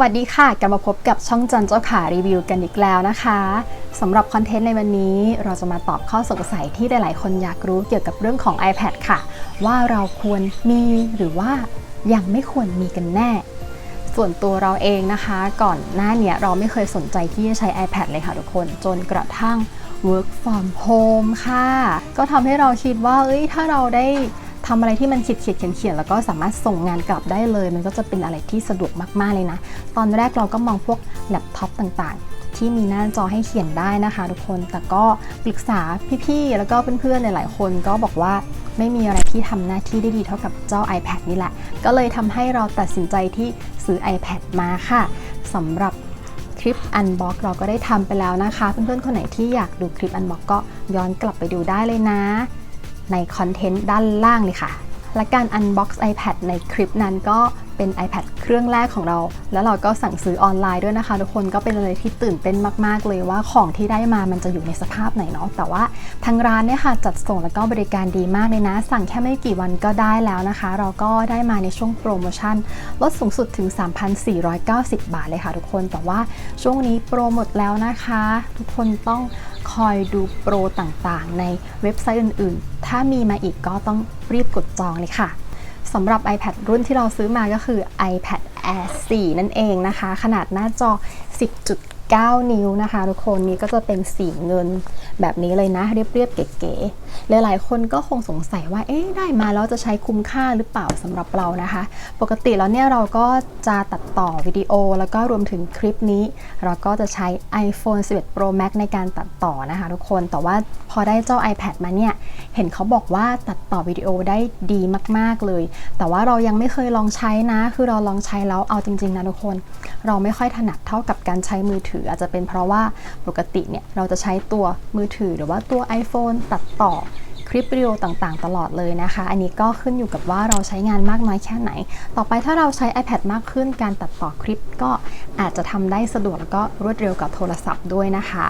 วัสดีค่ะ กลับมาพบกับช่องจันเจ้าขารีวิวกันอีกแล้วนะคะสำหรับคอนเทนต์ในวันนี้เราจะมาตอบข้อสงสัยที่หลาย ๆ คนอยากรู้เกี่ยวกับเรื่องของ iPad ค่ะ ว่าเราควรมีหรือว่ายังไม่ควรมีกันแน่ ส่วนตัวเราเองนะคะ ก่อนหน้าเนี้ยเราไม่เคยสนใจที่จะใช้ iPad เลยค่ะทุกคน จนกระทั่ง work from home ค่ะ ก็ทำให้เราคิดว่าเอ้ยถ้าเราได้ ทำอะไรที่มันเขียนเขียนเขียนเขียนแล้วก็สามารถส่งงานกลับได้เลย มันก็จะเป็นอะไรที่สะดวกมากๆเลยนะ ตอนแรกเราก็มองพวกแล็ปท็อปต่างๆ ที่มีหน้าจอให้เขียนได้นะคะ ทุกคน แต่ก็ปรึกษาพี่ๆ แล้วก็เพื่อนๆ หลายๆ คนก็บอกว่าไม่มีอะไรที่ทำหน้าที่ได้ดีเท่ากับเจ้า iPad นี่แหละ ก็เลยทำให้เราตัดสินใจที่ซื้อ iPad มาค่ะสำหรับคลิป Unbox เราก็ได้ทำไปแล้วนะคะ เพื่อนๆ คนไหนที่อยากดูคลิป Unbox ก็ย้อนกลับไปดูได้เลยนะ ในคอนเทนต์ด้านล่างเลยค่ะ และการ Unbox iPad ในคลิปนั้นก็เป็น iPad เครื่องแรกของเรา แล้วเราก็สั่งซื้อออนไลน์ด้วยนะคะ ทุกคนก็เป็นอะไรที่ตื่นเต้นมากๆ เลยว่าของที่ได้มามันจะอยู่ในสภาพไหนเนาะแต่ว่าทางร้านเนี่ยค่ะจัดส่งแล้วก็บริการดีมากเลยนะ สั่งแค่ไม่กี่วันก็ได้แล้วนะคะ เราก็ได้มาในช่วงโปรโมชั่น ลดสูงสุดถึง 3,490 บาทเลยค่ะ ทุกคนแต่ว่าช่วงนี้โปรหมดแล้วนะคะ ทุกคนต้อง คอยดูโปรต่างๆ ในเว็บไซต์อื่นๆ ถ้ามีมาอีกก็ต้องรีบกดจองเลยค่ะสำหรับ iPad รุ่นที่เราซื้อมาก็คือ iPad Air 4 นั่นเองนะคะ ขนาดหน้าจอ 10.9 9 นิ้วนะคะ ทุกคนนี่ก็จะเป็นสีเงินแบบนี้เลยนะ เรียบๆเก๋ๆหลายๆคนก็คงสงสัยว่าเอ๊ะได้มาแล้วจะใช้คุ้มค่าหรือเปล่าสำหรับเรานะคะ ปกติแล้วเนี่ยเราก็จะตัดต่อวิดีโอ แล้วก็รวมถึงคลิปนี้ เราก็จะใช้ iPhone 11 Pro Max ในการตัดต่อนะคะ ทุกคนแต่ว่าพอได้เจ้า iPad มาเนี่ย เห็นเขาบอกว่าตัดต่อวิดีโอได้ดีมากๆเลย แต่ว่าเรายังไม่เคยลองใช้นะ คือเราลองใช้แล้วเอาจริงๆนะทุกคน เราไม่ค่อยถนัดเท่ากับการใช้มือถือ อาจจะเป็นเพราะว่าปกติเนี่ยเราจะใช้ตัวมือถือหรือว่าตัว iPhone ตัดต่อคลิปวิดีโอต่างๆ ตลอดเลยนะคะ อันนี้ก็ขึ้นอยู่กับว่าเราใช้งานมากน้อยแค่ไหน ต่อไปถ้าเราใช้ iPad มากขึ้น การตัดต่อคลิปก็อาจจะทำได้สะดวกแล้วก็รวดเร็วกับโทรศัพท์ด้วยนะคะ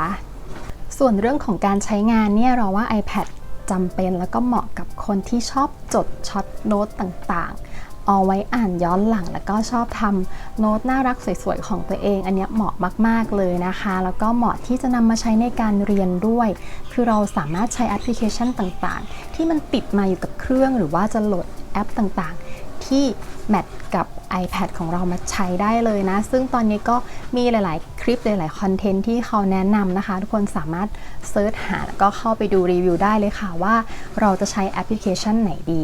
ส่วนเรื่องของการใช้งานเนี่ยเราว่า iPad จำเป็นแล้วก็เหมาะกับคนที่ชอบจดช็อตโน้ตต่างๆ เอาไว้อ่านย้อนหลังแล้วก็ชอบทำโน้ตน่ารักสวยๆของตัวเอง อันนี้เหมาะมากๆเลยนะคะ แล้วก็เหมาะที่จะนำมาใช้ในการเรียนด้วย คือเราสามารถใช้แอปพลิเคชันต่างๆ ที่มันติดมาอยู่กับเครื่องหรือว่าจะโหลดแอปต่างๆ ที่แมทกับ iPad ของเรามาใช้ได้เลยนะ ซึ่งตอนนี้ก็มีหลาย ๆ คลิปหลาย ๆ คอนเทนต์ที่เขาแนะนำนะคะ ทุกคนสามารถเซิร์ชหาแล้วก็เข้าไปดูรีวิวได้เลยค่ะว่าเราจะใช้แอปพลิเคชันไหนดี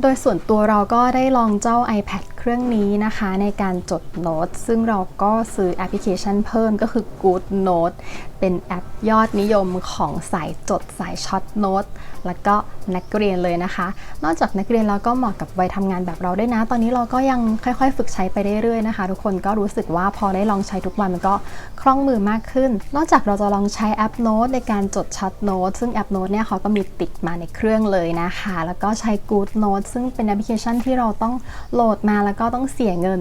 โดยส่วนตัวเราก็ได้ลองเจ้า iPad เครื่องนี้นะคะในการจดโน้ต ซึ่งเราก็ซื้อแอปพลิเคชันเพิ่มก็คือ Good Note เป็นแอปยอดนิยมของสายจดสายช็อตโน้ตแล้วก็นักเรียนเลยนะคะ นอกจากนักเรียนแล้วก็เหมาะกับวัยทำงานแบบเราด้วยนะ ตอนนี้เราก็ยังค่อยๆ ฝึกใช้ไปเรื่อยๆนะคะ ทุกคนก็รู้สึกว่าพอได้ลองใช้ทุกวันมันก็คล่องมือมากขึ้น นอกจากเราจะลองใช้แอปโน้ตในการจดช็อตโน้ตซึ่งแอปโน้ตเนี่ยเขาก็มีติดมาในเครื่องเลยนะคะ แล้วก็ใช้ Good Note ซึ่งเป็นแอปพลิเคชันที่เราต้องโหลดมาแล้วก็ต้องเสียเงิน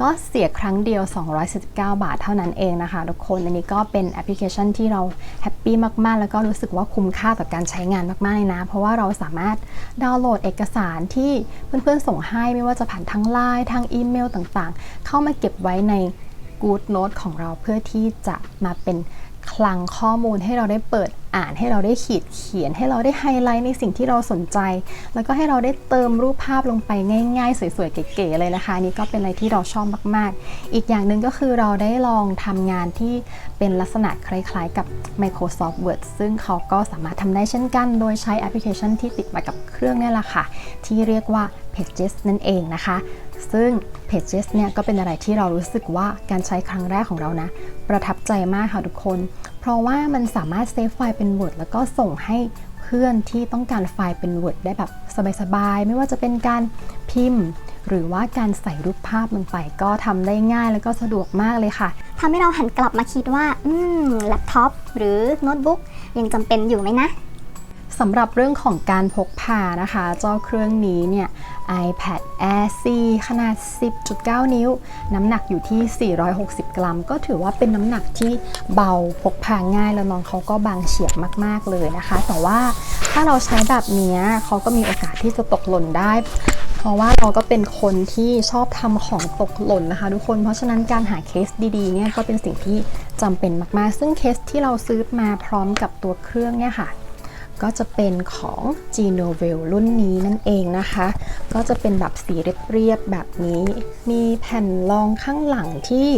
ก็เสียครั้งเดียว 249 บาทเท่านั้นเองนะคะทุกคน อันนี้ก็เป็นแอปพลิเคชันที่เราแฮปปี้มากๆ แล้วก็รู้สึกว่าคุ้มค่าต่อการใช้งานมากๆเลยนะ เพราะว่าเราสามารถดาวน์โหลดเอกสารที่เพื่อนๆส่งให้ไม่ว่าจะผ่านทางไลน์ทางอีเมลต่างๆ เข้ามาเก็บไว้ใน Good Note ของเราเพื่อที่จะมาเป็นคลังข้อมูลให้เราได้เปิด อ่านให้เราได้ขีดเขียน ให้เราได้ไฮไลท์ในสิ่งที่เราสนใจ แล้วก็ให้เราได้เติมรูปภาพลงไปง่าย ๆ สวยๆเก๋ๆเลยนะคะนนี่ก็เป็นอะไรที่เราชอบมากๆ อีกอย่างหนึ่งก็คือเราได้ลองทำงานที่เป็นลักษณะคล้ายๆ กับ Microsoft Word ซึ่งเขาก็สามารถทำได้เช่นกัน โดยใช้แอปพลิเคชันที่ติดมากับเครื่องนี่แหละค่ะ ที่เรียกว่า Pages นั่นเองนะคะ ซึ่ง Pages เนี่ยก็เป็นอะไรที่เรารู้สึกว่าการใช้ครั้งแรกของเรานะ ประทับใจมากค่ะทุกคน เพราะว่ามันสามารถเซฟไฟล์เป็น Word แล้วก็ส่งให้เพื่อนที่ต้องการไฟล์เป็น Word ได้แบบสบายๆ ไม่ว่าจะเป็นการพิมพ์ หรือว่าการใส่รูปภาพลงไปก็ทำได้ง่ายแล้วก็สะดวกมากเลยค่ะ ทำให้เราหันกลับมาคิดว่า อืม แล็ปท็อปหรือโน้ตบุ๊กยังจำเป็นอยู่ไหมนะ สำหรับเรื่องของการพกพานะคะ เจ้าเครื่องนี้เนี่ย iPad Air 4ขนาด 10.9 นิ้ว น้ำหนักอยู่ที่ 460 กรัม ก็ถือว่าเป็นน้ำหนักที่เบาพกพาง่ายแล้วน้องเขาก็บางเฉียบมาก ๆ เลยนะคะ แต่ว่าถ้าเราใช้แบบนี้เขาก็มีโอกาสที่จะตกหล่นได้พราะว่าเราก็เป็นคนที่ชอบทำของตกหล่นนะคะทุกคน เพราะฉะนั้นการหาเคสดีๆเนี่ยก็เป็นสิ่งที่จำเป็นมากๆ ซึ่งเคสที่เราซื้อมาพร้อมกับตัวเครื่องเนี่ยค่ะ ก็จะเป็นของ g n o v e l รุ่นนี้นั่นเองนะคะ ก็จะเป็นแบบสีเรียบๆแบบนี้ มีแผ่นรองข้างหลังที่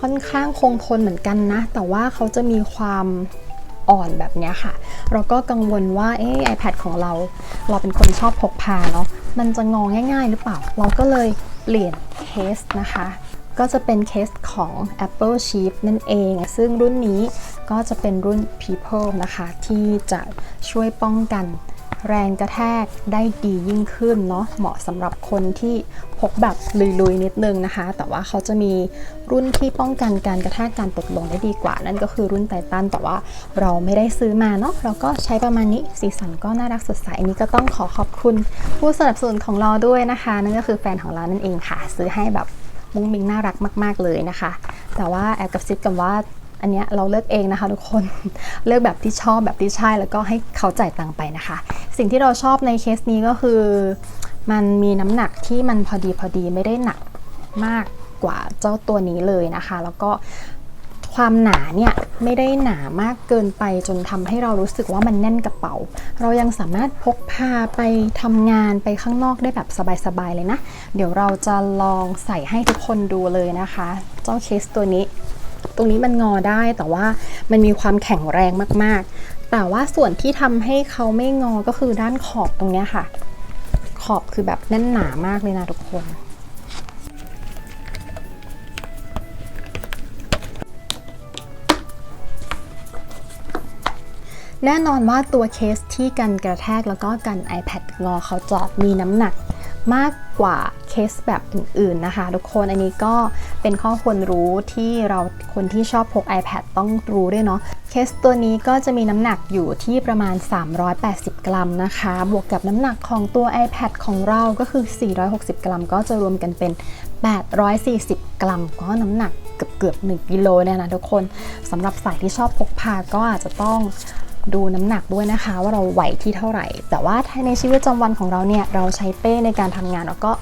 ค่อนข้างคงทนเหมือนกันนะ แต่ว่าเขาจะมีความอ่อนแบบนี้ค่ะ เราก็กังวลว่าเออ iPad ของเรา เราเป็นคนชอบพกพาเนาะ มันจะงอง่าย ๆ หรือเปล่า เราก็เลยเปลี่ยนเคสนะคะ ก็จะเป็นเคสของ Apple Chip นั่นเอง ซึ่งรุ่นนี้ ก็จะเป็นรุ่น People นะคะ ที่จะช่วยป้องกันแรงกระแทกได้ดียิ่งขึ้นเนาะเหมาะสำหรับคนที่พกแบบลุยๆนิดนึงนะคะ แต่ว่าเขาจะมีรุ่นที่ป้องกันการกระแทกการตกลงได้ดีกว่า นั่นก็คือรุ่นไททันแต่ว่าเราไม่ได้ซื้อมาเนาะเราก็ใช้ประมาณนี้สีสันก็น่ารักสดใสอันนี้ก็ต้องขอขอบคุณ ผู้สนับสนุนของเราด้วยนะคะ นั่นก็คือแฟนของเรานั่นเองค่ะ ซื้อให้แบบมุ้งมิงน่ารักมาก ๆเลยนะคะ แต่ว่าแอบกับซิดกันว่า อันเนี้ยเราเลือกเองนะคะทุกคน เลือกแบบที่ชอบแบบที่ใช่แล้วก็ให้เขาจ่ายตังค์ไปนะคะ สิ่งที่เราชอบในเคสนี้ก็คือ มันมีน้ำหนักที่มันพอดีพอดีไม่ได้หนักมากกว่าเจ้าตัวนี้เลยนะคะ แล้วก็ความหนาเนี่ยไม่ได้หนามากเกินไปจนทำให้เรารู้สึกว่ามันแน่นกระเป๋า เรายังสามารถพกพาไปทำงานไปข้างนอกได้แบบสบายๆเลยนะ เดี๋ยวเราจะลองใส่ให้ทุกคนดูเลยนะคะ เจ้าเคสตัวนี้ ตรงนี้มันงอได้แต่ว่ามันมีความแข็งแรงมากๆ แต่ว่าส่วนที่ทำให้เขาไม่งอก็คือด้านขอบตรงเนี้ยค่ะ ขอบคือแบบแน่นหนามากเลยนะทุกคนแน่นอนว่าตัวเคสที่กันกระแทกแล้วก็กัน iPad งอเขาจะมีน้ำหนักมากกว่าเคสแบบอื่นๆนะคะ ทุกคนอันนี้ก็ เป็นข้อควรรู้ที่เราคนที่ชอบพก iPad ต้องรู้ด้วยเนาะเคสตัวนี้ก็จะมีน้ำหนักอยู่ที่ประมาณ 380 กรัมนะคะ บวกกับน้ำหนักของตัว iPad ของเราก็คือ 460 กรัม ก็จะรวมกันเป็น 840 กรัม ก็น้ำหนักเกือบเกือบ1กิโลเนี่ยนะทุกคนสำหรับสายที่ชอบพกพาก็อาจจะต้องดูน้ำหนักด้วยนะคะ ว่าเราไหวที่เท่าไหร่ แต่ว่าในชีวิตประจำวันของเราเนี่ยเราใช้เป้ในการทำงานแล้วก็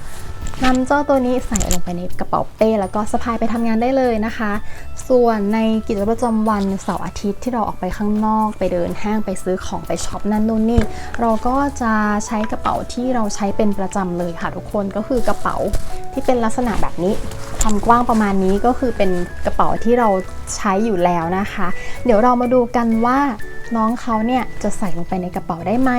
นำเจ้าตัวนี้ใส่ลงไปในกระเป๋าเป้แล้วก็สะพายไปทำงานได้เลยนะคะ ส่วนในกิจวัตรประจำวันเสาร์อาทิตย์ที่เราออกไปข้างนอกไปเดินห้างไปซื้อของไปช็อปนั่นนู่นนี่ เราก็จะใช้กระเป๋าที่เราใช้เป็นประจำเลยค่ะทุกคนก็คือกระเป๋าที่เป็นลักษณะแบบนี้ ความกว้างประมาณนี้ก็คือเป็นกระเป๋าที่เราใช้อยู่แล้วนะคะ เดี๋ยวเรามาดูกันว่า น้องเขาเนี่ยจะใส่ลงไปในกระเป๋าได้ไหม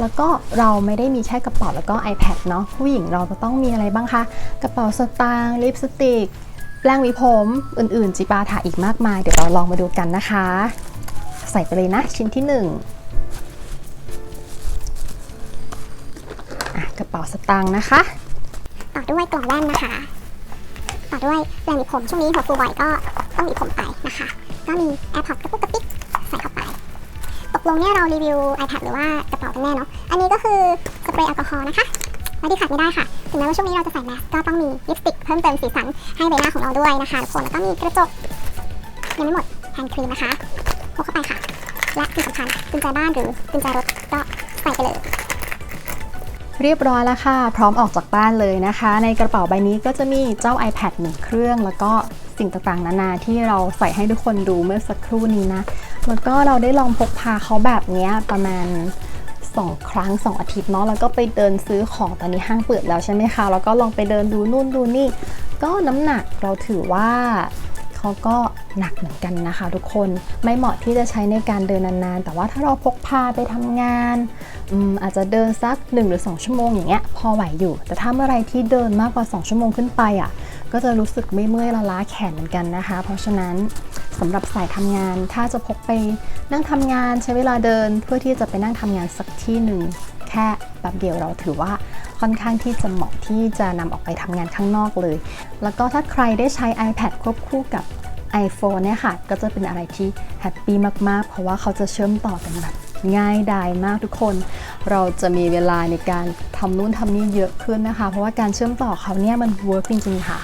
แล้วก็เราไม่ได้มีแค่กระเป๋าแล้วก็ iPad เนาะผู้หญิงเราก็ต้องมีอะไรบ้างคะ กระเป๋าสตางค์ลิปสติกแปรงหวีผมอื่นๆ จิปาถะอีกมากมาย เดี๋ยวเราลองมาดูกันนะคะ ใส่ไปเลยนะชิ้นที่หนึ่งกระเป๋าสตางค์นะคะ ต่อด้วยกล่องแว่นนะคะ ต่อด้วยแปรงหวีผมช่วงนี้หัวฟูบ่อยก็ต้องหวีผมไปนะคะ ก็มี AirPods กระปุกกระปิกใส่เข้าไปต กลงเนี่ยเรารีวิว iPad หรือว่ากระเป๋ากันแน่เนาะ อันนี้ก็คือสเปรย์แอลกอฮอล์นะคะและที่ขาดไม่ได้ค่ะ ถึงแม้ว่าช่วงนี้เราจะใส่แมสก็ต้องมีลิปสติกเพิ่มเติมสีสันให้ใบหน้าของเราด้วยนะคะทุกคนแล้วก็มีกระจกยังไม่หมดแฮนด์ครีมนะคะพกเข้าไปค่ะ และที่สำคัญกุญแจบ้านหรือกุญแจรถก็ใส่ไปเลยเรียบร้อยแล้วค่ะ พร้อมออกจากบ้านเลยนะคะ ในกระเป๋าใบนี้ก็จะมีเจ้า iPad หนึ่งเครื่อง แล้วก็สิ่งต่างๆ นานาที่เราใส่ให้ทุกคนดูเมื่อสักครู่นี้นะ แล้วก็เราได้ลองพกพาเขาแบบนี้ประมาณ2ครั้ง2อาทิตย์เนาะแล้วก็ไปเดินซื้อของตอนนี้ห้างเปิดแล้วใช่ไหมคะแล้วก็ลองไปเดินดูนู่นดูนี่ ก็น้ำหนักเราถือว่าเขาก็หนักเหมือนกันนะคะ ทุกคนไม่เหมาะที่จะใช้ในการเดินนานๆ แต่ว่าถ้าเราพกพาไปทำงานออาจจะเดินสัก 1 หรือ 2 ชั่วโมงอย่างเงี้ยพอไหวอยู่ แต่ถ้าเมื่อไรที่เดินมากกว่า 2 ชั่วโมงขึ้นไปอะก็จะรู้สึกไม่เมื่อยละล้าแขนเหมือนกันนะคะ เพราะฉะนั้น สำหรับสายทำงาน ถ้าจะพกไปนั่งทำงานใช้เวลาเดินเพื่อที่จะไปนั่งทำงานสักที่หนึ่งแค่แบบเดียวเราถือว่าค่อนข้างที่จะเหมาะที่จะนำออกไปทำงานข้างนอกเลย แล้วก็ถ้าใครได้ใช้ iPad ควบคู่กับ iPhone เนี่ยค่ะ ก็จะเป็นอะไรที่แฮปปี้มากๆ เพราะว่าเขาจะเชื่อมต่อกันแบบง่ายดายมากทุกคน เราจะมีเวลาในการทำนู่นทำนี่เยอะขึ้นนะคะ เพราะว่าการเชื่อมต่อเขาเนี่ยมันเวิร์กจริงๆค่ะ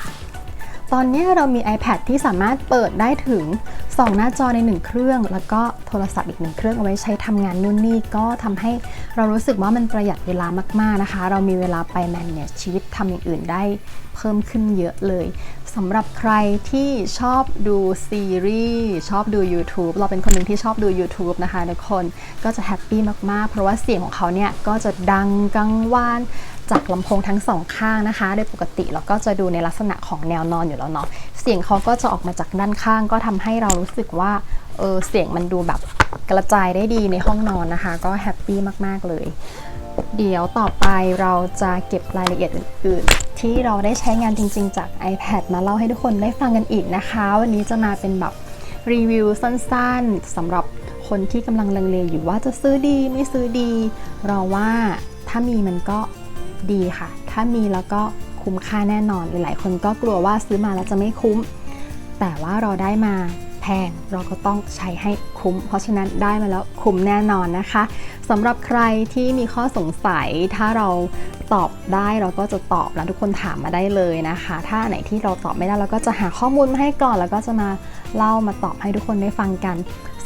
ตอนนี้เรามี iPad ที่สามารถเปิดได้ถึง 2 หน้าจอใน 1 เครื่อง แล้วก็โทรศัพท์อีก 1 เครื่องเอาไว้ใช้ทำงานนู่นนี่ก็ทำให้เรารู้สึกว่ามันประหยัดเวลามาก ๆนะคะ เรามีเวลาไปแมนเนี่ยชีวิตทำอย่างอื่นได้เพิ่มขึ้นเยอะเลยสำหรับใครที่ชอบดูซีรีส์ชอบดู YouTube เราเป็นคนหนึ่งที่ชอบดู YouTube นะคะทุกคนก็จะแฮปปี้มากๆ เพราะว่าเสียงของเขาเนี่ยก็จะดังกังวาน จากลำโพงทั้งสองข้างนะคะ โดยปกติเราก็จะดูในลักษณะของแนวนอนอยู่แล้วเนาะเสียงเขาก็จะออกมาจากด้านข้าง ก็ทำให้เรารู้สึกว่าเออเสียงมันดูแบบกระจายได้ดีในห้องนอนนะคะ ก็แฮปปี้มากๆเลยเดี๋ยวต่อไปเราจะเก็บรายละเอียดอื่นๆ ที่เราได้ใช้งานจริง ๆ จาก iPad มาเล่าให้ทุกคนได้ฟังกันอีกนะคะ วันนี้จะมาเป็นแบบรีวิวสั้นๆสำหรับคนที่กำลังลังเลอยู่ว่าจะซื้อดีไม่ซื้อดี เราว่าถ้ามีมันก็ ดีค่ะ ถ้ามีแล้วก็คุ้มค่าแน่นอน หลายๆ คนก็กลัวว่าซื้อมาแล้วจะไม่คุ้ม แต่ว่าเราได้มาแพงเราก็ต้องใช้ให้คุ้ม เพราะฉะนั้นได้มาแล้วคุ้มแน่นอนนะคะสำหรับใครที่มีข้อสงสัยถ้าเราตอบได้เราก็จะตอบแล้วทุกคนถามมาได้เลยนะคะ ถ้าไหนที่เราตอบไม่ได้เราก็จะหาข้อมูลมาให้ก่อน แล้วก็จะมาเล่ามาตอบให้ทุกคนได้ฟังกัน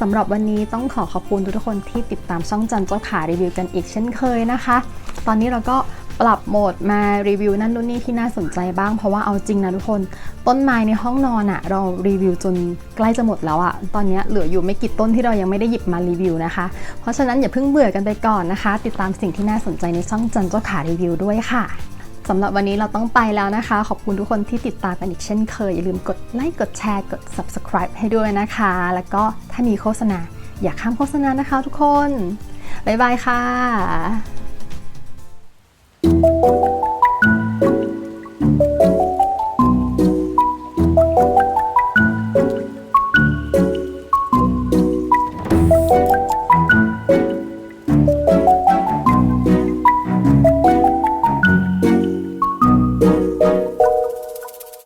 สำหรับวันนี้ต้องขอขอบคุณทุกคนที่ติดตามช่องจันเจ้าขารีวิวกันอีกเช่นเคยนะคะ ตอนนี้เราก็ ปรับโหมดมารีวิวนั่นนู่นนี่ที่น่าสนใจบ้าง เพราะว่าเอาจริงนะทุกคน ต้นไม้ในห้องนอนอะเรารีวิวจนใกล้จะหมดแล้วอะตอนนี้เหลืออยู่ไม่กี่ต้นที่เรายังไม่ได้หยิบมารีวิวนะคะ เพราะฉะนั้นอย่าเพิ่งเบื่อกันไปก่อนนะคะ ติดตามสิ่งที่น่าสนใจในช่องจันเจ้าขารีวิวด้วยค่ะสำหรับวันนี้เราต้องไปแล้วนะคะ ขอบคุณทุกคนที่ติดตามกันอีกเช่นเคย อย่าลืมกดไลค์ กดแชร์ กด subscribe ให้ด้วยนะคะ แล้วก็ถ้ามีโฆษณาอย่าข้ามโฆษณานะคะทุกคน บ๊ายบายค่ะ